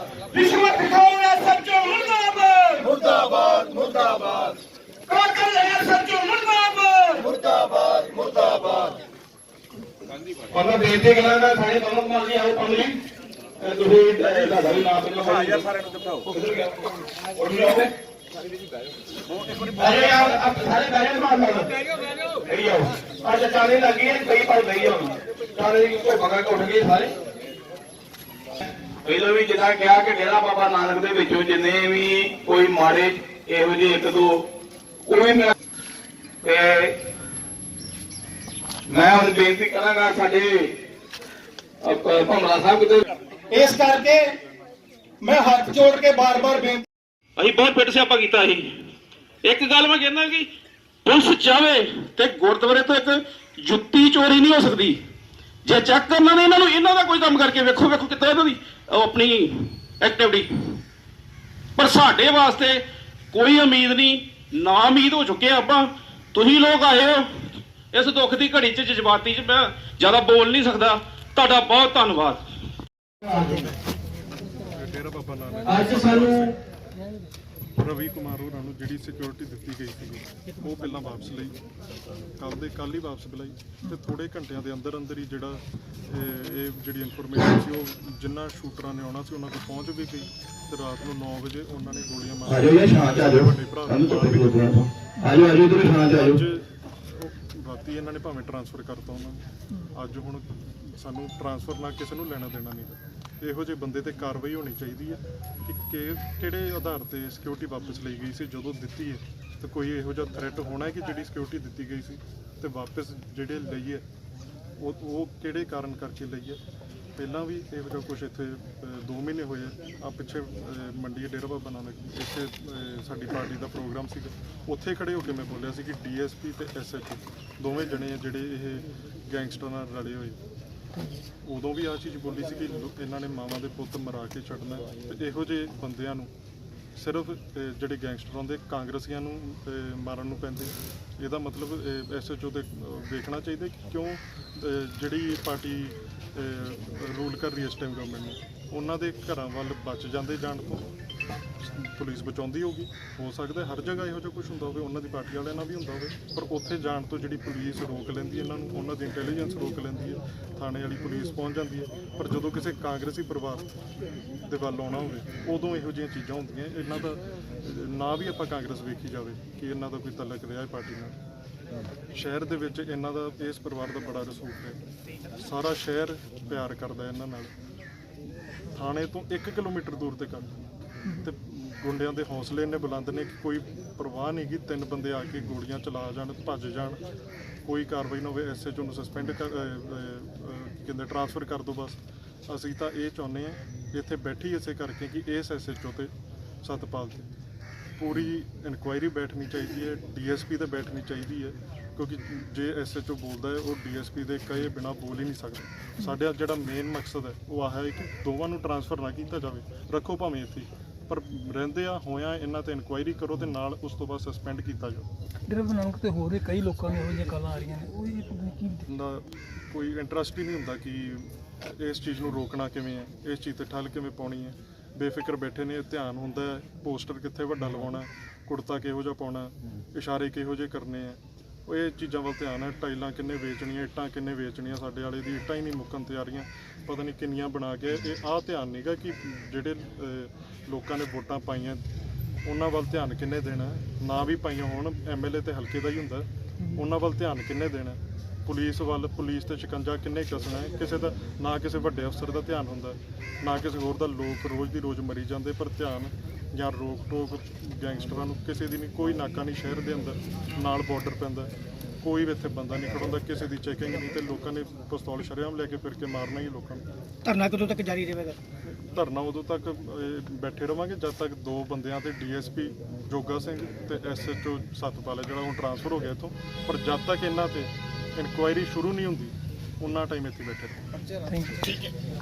ਰਿਸ਼ਵਤ ਖਾਉਣਾ ਸੱਚੋ ਮੁਰਦਾਬਾਦ। ਮੁਰਦਾਬਾਦ ਮੁਰਦਾਬਾਦ। ਕਾਕਲ ਹੈ ਸੱਚੋ ਮੁਰਦਾਬਾਦ। ਮੁਰਦਾਬਾਦ ਮੁਰਦਾਬਾਦ। ਉਹਨਾਂ ਬੇਨਤੀ ਕਰਾਂਗਾ ਸਾਰੇ ਕਮਲ ਕੁਮਾਰ ਜੀ ਆਓ ਅਹ ਤੁਸੀਂ ਤੁਹਾਡਾ ਵੀ ਨਾਮ ਹਾਂ ਯਾਰ ਸਾਰਿਆਂ ਨੂੰ ਦਿਖਾਓ। ਉਹ ਵੀ ਆਓ। ਅਰੇ ਯਾਰ ਆਪ ਸਾਰੇ ਬੈਠੇ ਮਾਰ ਮਾਰ ਬੈਠੋ ਆਓ ਅੱਜ ਚਾਲੇ ਲੱਗੀ ਹੈ ਕਈ ਪਰ ਗਈ ਹੁਣ ਚਾਲੇ ਦੀ ਕੋ ਭਗਾ ਉੱਠ ਗਏ ਸਾਰੇ। ਪਹਿਲਾਂ ਵੀ ਜਿੱਦਾਂ ਕਿਹਾ ਕਿ ਡੇਰਾ ਬਾਬਾ ਨਾਨਕ ਦੇ ਵਿੱਚੋਂ ਜਿੰਨੇ ਵੀ ਕੋਈ ਮਾੜੇ ਇਹੋ ਜਿਹੇ ਇੱਕ ਦੋ ਉਹ ਵੀ ਮੈਂ ਤੇ ਮੈਂ ਹੁਣ ਬੇਨਤੀ ਕਰਾਂਗਾ ਸਾਡੇ ਭੰਮਰਾ ਸਾਹਿਬ ਕਿਤੇ ਇਸ ਕਰਕੇ ਮੈਂ ਹੱਥ ਜੋੜ ਕੇ ਬਾਰ-ਬਾਰ ਬੇਨਤੀ ਅਸੀਂ ਬਹੁਤ ਪਿੱਟ ਸਿਆਪਾ ਕੀਤਾ ਸੀ। ਇੱਕ ਗੱਲ ਮੈਂ ਕਹਿੰਦਾ ਕਿ ਪੁਲਿਸ ਚਾਵੇ ਤੇ ਗੁਰਦੁਆਰੇ ਤੋਂ ਇੱਕ ਜੁੱਤੀ ਚੋਰੀ ਨਹੀਂ ਹੋ ਸਕਦੀ। ਜੇ ਚੈੱਕ ਕਰਨਾ ਨੇ ਇਹਨਾਂ ਨੂੰ, ਇਹਨਾਂ ਦਾ ਕੋਈ ਕੰਮ ਕਰਕੇ ਵੇਖੋ ਵੇਖੋ ਕਿੱਦਾਂ ਇਹਨਾਂ ਦੀ ਆਪਣੀ ਐਕਟੀਵਿਟੀ ਪਰ ਸਾਡੇ ਵਾਸਤੇ ਕੋਈ ਉਮੀਦ ਨਹੀਂ, ਨਾ ਉਮੀਦ ਹੋ ਚੁੱਕੇ ਆ ਆਪਾਂ। ਤੁਸੀਂ ਲੋਕ ਆਏ ਹੋ, ਇਸ ਦੁੱਖ ਦੀ ਘੜੀ 'ਚ, ਜਜ਼ਬਾਤੀ 'ਚ ਮੈਂ ਜ਼ਿਆਦਾ ਬੋਲ ਨਹੀਂ ਸਕਦਾ। ਤੁਹਾਡਾ ਬਹੁਤ ਧੰਨਵਾਦ। ਅੱਜ ਸਾਨੂੰ ਰਵੀ ਕੁਮਾਰ ਹੋਰਾਂ ਨੂੰ ਜਿਹੜੀ ਸਿਕਿਉਰਿਟੀ ਦਿੱਤੀ ਗਈ ਸੀ ਉਹ ਪਹਿਲਾਂ ਵਾਪਸ ਲਈ। ਕੱਲ ਦੇ ਕੱਲ ਹੀ ਵਾਪਸ ਬੁਲਾਈ। ਤੇ ਥੋੜੇ ਘੰਟਿਆਂ ਦੇ ਅੰਦਰ ਅੰਦਰ ਹੀ ਜਿਹੜਾ ਇਹ ਜਿਹੜੀ ਇਨਫੋਰਮੇਸ਼ਨ ਸੀ ਉਹ ਜਿੰਨਾ ਸ਼ੂਟਰਾਂ ਨੇ ਆਉਣਾ ਸੀ ਉਹਨਾਂ ਕੋਲ ਪਹੁੰਚ ਵੀ ਗਈ। ਤੇ ਰਾਤ ਨੂੰ 9 ਵਜੇ ਉਹਨਾਂ ਨੇ ਗੋਲੀਆਂ ਮਾਰ ਆਜੋ ਇਹ ਸ਼ਾਂਤ ਆਜੋ ਆਜੋ ਆਜੋ ਇਧਰ ਸ਼ਾਂਤ ਆਜੋ ਰਾਤੀ ਇਹਨਾਂ ਨੇ ਭਾਵੇਂ ਟਰਾਂਸਫਰ ਕਰਤਾ ਉਹਨਾਂ ਨੂੰ। ਅੱਜ ਹੁਣ ਸਾਨੂੰ ਟਰਾਂਸਫਰ ਨਾਲ ਕਿਸੇ ਨੂੰ ਲੈਣਾ ਦੇਣਾ ਨਹੀਂ। ਇਹੋ ਜਿਹੇ ਬੰਦੇ ਤੇ ਕਾਰਵਾਈ ਹੋਣੀ ਚਾਹੀਦੀ ਹੈ ਕਿ ਕਿ- ਕਿਹੜੇ ਆਧਾਰ ਤੇ ਸਿਕਿਉਰਿਟੀ ਵਾਪਸ ਲਈ ਗਈ ਸੀ ਜਦੋਂ ਦਿੱਤੀ ਹੈ? ਤੇ ਕੋਈ ਇਹੋ ਜਿਹਾ ਥ੍ਰੈਟ ਹੋਣਾ ਹੈ ਕਿ ਜਿਹੜੀ ਸਿਕਿਉਰਿਟੀ ਦਿੱਤੀ ਗਈ ਸੀ ਤੇ ਵਾਪਸ ਜਿਹੜੇ ਲਈ ਹੈ ਉਹ ਉਹ ਕਿਹੜੇ ਕਾਰਨ ਕਰਕੇ ਲਈ ਹੈ? ਪਹਿਲਾਂ ਵੀ ਇਹੋ ਜਿਹਾ ਕੁਝ ਇੱਥੇ 2 ਮਹੀਨੇ ਹੋਏ ਆ ਪਿੱਛੇ ਅਹ, ਮੰਡੀ ਡੇਰਾ ਬਾਬਾ ਨਾਨਕ ਇੱਥੇ ਅਹ, ਸਾਡੀ ਪਾਰਟੀ ਦਾ ਪ੍ਰੋਗਰਾਮ ਸੀਗਾ। ਉੱਥੇ ਖੜੇ ਹੋ ਕੇ ਮੈਂ ਬੋਲਿਆ ਸੀ ਕਿ ਡੀਐਸਪੀ ਤੇ ਐਸਐਚਓ ਦੋਵੇਂ ਜਣੇ ਆ ਜਿਹੜੇ ਇਹ ਗੈਂਗਸਟਰਾਂ ਨਾਲ ਰਲੇ ਹੋਏ। ਉਦੋਂ ਵੀ ਆ ਚੀਜ਼ ਬੋਲੀ ਸੀ ਕਿ ਲੋ- ਇਹਨਾਂ ਨੇ ਮਾਵਾਂ ਦੇ ਪੁੱਤ ਮਰਾ ਕੇ ਛੱਡਣਾ ਹੈ ਤੇ ਇਹੋ ਜਿਹੇ ਬੰਦਿਆਂ ਨੂੰ ਸਿਰਫ ਅਹ, ਜਿਹੜੇ ਗੈਂਗਸਟਰ ਹੁੰਦੇ ਕਾਂਗਰਸੀਆਂ ਨੂੰ ਅਹ, ਮਾਰਨ ਨੂੰ ਪੈਂਦੇ। ਇਹਦਾ ਮਤਲਬ ਐਸਐਚਓ ਤੇ ਅਹ, ਵੇਖਣਾ ਚਾਹੀਦਾ ਕਿ ਕਿਉਂ ਅਹ, ਜਿਹੜੀ ਪਾਰਟੀ ਰੂਲ ਕਰ ਰਹੀ ਹੈ ਇਸ ਟਾਈਮ ਗਵਰਨਮੈਂਟ ਨੂੰ ਉਹਨਾਂ ਦੇ ਘਰਾਂ ਵੱਲ ਬਚ ਜਾਂਦੇ ਜਾਣ ਤੋਂ। ਪੁਲਿਸ ਬਚਾਉਂਦੀ ਹੋਗੀ ਹੋ ਸਕਦਾ ਹਰ ਜਗ੍ਹਾ ਇਹੋ ਜਿਹਾ ਕੁਝ ਹੁੰਦਾ ਹੋਵੇ, ਉਹਨਾਂ ਦੀ ਪਾਰਟੀ ਵਾਲਿਆਂ ਨਾਲ ਵੀ ਹੁੰਦਾ ਹੋਵੇ, ਪਰ ਉੱਥੇ ਜਾਣ ਤੋਂ ਜਿਹੜੀ ਪੁਲਿਸ ਰੋਕ ਲੈਂਦੀ ਹੈ ਇਹਨਾਂ ਨੂੰ, ਉਹਨਾਂ ਦੀ ਇੰਟੈਲੀਜੈਂਸ ਰੋਕ ਲੈਂਦੀ ਹੈ, ਥਾਣੇ ਵਾਲੀ ਪੁਲਿਸ ਪਹੁੰਚ ਜਾਂਦੀ ਹੈ, ਪਰ ਜਦੋਂ ਕਿਸੇ ਕਾਂਗਰਸੀ ਪਰਿਵਾਰ ਦੇ ਵੱਲ ਆਉਣਾ ਹੋਵੇ, ਉਦੋਂ ਇਹੋ ਜਿਹੀਆਂ ਚੀਜ਼ਾਂ ਹੁੰਦੀਆਂ, ਇਹਨਾਂ ਦਾ ਨਾ ਵੀ ਆਪਾਂ ਕਾਂਗਰਸ ਵੇਖੀ ਜਾਵੇ ਕਿ ਇਹਨਾਂ ਦਾ ਕੋਈ ਤਲਕ ਰਿਹਾ ਹੈ ਪਾਰਟੀ ਨਾਲ। ਸ਼ਹਿਰ ਦੇ ਵਿੱਚ ਇਹਨਾਂ ਦਾ, ਇਸ ਪਰਿਵਾਰ ਦਾ ਬੜਾ ਰਸੂਖ ਹੈ। ਸਾਰਾ ਸ਼ਹਿਰ ਪਿਆਰ ਕਰਦਾ ਇਹਨਾਂ ਨਾਲ। ਥਾਣੇ ਤੋਂ 1 ਕਿਲੋਮੀਟਰ ਦੂਰ ਤੇ ਕਰ ਤੇ ਗੁੰਡਿਆਂ ਦੇ ਹੌਸਲੇ ਇੰਨੇ ਬੁਲੰਦ ਨੇ ਕਿ ਕੋਈ ਪਰਵਾਹ ਨਹੀਂ ਕਿ ਤਿੰਨ ਬੰਦੇ ਆ ਕੇ ਗੋਲੀਆਂ ਚਲਾ ਜਾਣ ਭੱਜ ਜਾਣ। ਕੋਈ ਕਾਰਵਾਈ ਨਾ ਹੋਵੇ ਐਸਐਚਓ ਨੂੰ ਸਸਪੈਂਡ ਕਰ ਅਹ, ਕਹਿੰਦੇ ਟ੍ਰਾਂਸਫਰ ਕਰ ਦਿਓ ਬਸ। ਅਸੀਂ ਤਾਂ ਇਹ ਚਾਹੁੰਦੇ ਆ ਇੱਥੇ ਬੈਠੀ ਇਸੇ ਕਰਕੇ ਕਿ ਇਸ ਐਸਐਚਓ ਤੇ ਸਤਪਾਲ ਤੇ ਪੂਰੀ ਇਨਕੁਆਇਰੀ ਬੈਠਣੀ ਚਾਹੀਦੀ ਹੈ ਡੀਐਸਪੀ ਤੇ ਬੈਠਣੀ ਚਾਹੀਦੀ ਹੈ ਕਿਉਂਕਿ ਜੇ ਐਸਐਚਓ ਬੋਲਦਾ ਹੈ ਉਹ ਡੀਐਸਪੀ ਦੇ ਕਹੇ ਬਿਨਾ ਬੋਲ ਹੀ ਨਹੀਂ ਸਕਦਾ। ਸਾਡੇ ਜਿਹੜਾ ਮੇਨ ਮਕਸਦ ਹੈ ਉਹ ਆਹ ਹੈ ਕਿ ਦੋਵਾਂ ਨੂੰ ਟਰਾਂਸਫਰ ਨਾ ਕੀਤਾ ਜਾਵੇ। ਰੱਖੋ ਭਾਵੇਂ ਇੱਥੇ ਪਰ ਰਹਿੰਦੇ ਆ ਹੋਇਆ ਇਹਨਾਂ ਤੇ ਇਨਕੁਆਇਰੀ ਕਰੋ ਤੇ ਨਾਲ ਉਸ ਤੋਂ ਬਾਅਦ ਸਸਪੈਂਡ ਕੀਤਾ ਜਾਵੇ ਡੇਰਾ ਬਾਬਾ ਨਾਨਕ ਤੇ ਹੋਰ ਵੀ ਕਈ ਲੋਕਾਂ ਦੀਆਂ ਇਹੋ ਜਿਹੀਆਂ ਗੱਲਾਂ ਆ ਰਹੀਆਂ ਨੇ ਉਹ ਇਹ ਪਤਾ ਨਹੀਂ ਕੀ ਦਾ ਕੋਈ ਇੰਟਰਸਟ ਹੀ ਨਹੀਂ ਹੁੰਦਾ ਕਿ ਇਸ ਚੀਜ਼ ਨੂੰ ਰੋਕਣਾ ਕਿਵੇਂ ਹੈ ਇਸ ਚੀਜ਼ ਤੇ ਠੱਲ ਕਿਵੇਂ ਪਾਉਣੀ ਹੈ। ਬੇਫਿਕਰ ਬੈਠੇ ਨੇ ਧਿਆਨ ਹੁੰਦਾ ਹੈ ਪੋਸਟਰ ਕਿੱਥੇ ਵੱਡਾ ਲਵਾਉਣਾ ਕੁੜਤਾ ਕਿਹੋ ਜਿਹਾ ਪਾਉਣਾ ਇਸ਼ਾਰੇ ਕਿਹੋ ਜਿਹੇ ਕਰਨੇ ਆ ਉਹ ਇਹ ਚੀਜ਼ਾਂ ਵੱਲ ਧਿਆਨ ਹੈ ਟਾਈਲਾਂ ਕਿੰਨੇ ਵੇਚਣੀਆਂ ਇੱਟਾਂ ਕਿੰਨੇ ਵੇਚਣੀਆਂ ਸਾਡੇ ਵਾਲੇ ਦੀ ਇੱਟਾਂ ਹੀ ਨਹੀਂ ਮੁੱਕਣ ਤਿਆਰੀਆਂ। ਪਤਾ ਨਹੀਂ ਕਿੰਨੀਆਂ ਬਣਾ ਕੇ ਇਹ ਆਹ ਧਿਆਨ ਨਹੀਂਗਾ ਕਿ ਜਿਹੜੇ ਲੋਕਾਂ ਨੇ ਵੋਟਾਂ ਪਾਈਆਂ। ਉਹਨਾਂ ਵੱਲ ਧਿਆਨ ਕਿੰਨੇ ਦੇਣਾ? ਨਾ ਵੀ ਪਾਈਆਂ ਹੋਣ ਐਮਐਲਏ ਤੇ ਹਲਕੇ ਦਾ ਹੀ ਹੁੰਦਾ। ਉਹਨਾਂ ਵੱਲ ਧਿਆਨ ਕਿੰਨੇ ਦੇਣਾ? ਹੈ? ਪੁਲਿਸ ਵੱਲ, ਪੁਲਿਸ ਤੇ ਸ਼ਿਕੰਜਾ ਕਿੰਨੇ ਕੱਸਣਾ ਹੈ ਕਿਸੇ ਦਾ, ਨਾ ਕਿਸੇ ਵੱਡੇ ਅਫਸਰ ਦਾ ਧਿਆਨ ਹੁੰਦਾ। ਨਾ ਕਿਸੇ ਹੋਰ ਦਾ, ਲੋਕ ਰੋਜ਼ ਦੀ ਰੋਜ਼ ਮਰੀ ਜਾਂਦੇ, ਪਰ ਧਿਆਨ ਜਾਂ ਰੋਕ ਟੋਕ ਗੈਂਗਸਟਰਾਂ ਨੂੰ ਕਿਸੇ ਦੀ ਨਹੀਂ, ਕੋਈ ਨਾਕਾ ਨਹੀਂ ਸ਼ਹਿਰ ਦੇ ਅੰਦਰ। ਨਾਲ ਬਾਰਡਰ ਪੈਂਦਾ। ਕੋਈ ਵੀ ਇੱਥੇ ਬੰਦਾ ਨਹੀਂ ਖੜਾਉਂਦਾ ਕਿਸੇ ਦੀ ਚੈਕਿੰਗ ਨਹੀਂ ਤੇ ਲੋਕਾਂ ਨੇ ਪਿਸਤੌਲ ਸ਼ਰੇਆਮ ਲੈ ਕੇ ਫਿਰ ਕੇ ਮਾਰਨਾ ਹੀ ਲੋਕਾਂ ਨੂੰ। ਧਰਨਾ ਕਦੋਂ ਤੱਕ ਜਾਰੀ ਰਹੇਗਾ? ਧਰਨਾ ਉਦੋਂ ਤੱਕ ਬੈਠੇ ਰਵਾਂਗੇ ਜਦ ਤੱਕ ਦੋ ਬੰਦਿਆਂ ਤੇ ਡੀਐਸਪੀ ਜੋਗਾ ਸਿੰਘ ਤੇ ਐਸਐਚਓ ਸਤਪਾਲ ਹੈ ਜਿਹੜਾ ਹੁਣ ਟਰਾਂਸਫਰ ਹੋ ਗਿਆ ਇੱਥੋਂ। ਪਰ ਜਦ ਤੱਕ ਇਹਨਾਂ ਤੇ ਇਨਕੁਆਇਰੀ ਸ਼ੁਰੂ ਨਹੀਂ ਹੁੰਦੀ ਉਹਨਾਂ ਟਾਈਮ ਇੱਥੇ ਬੈਠੇ ਯੂ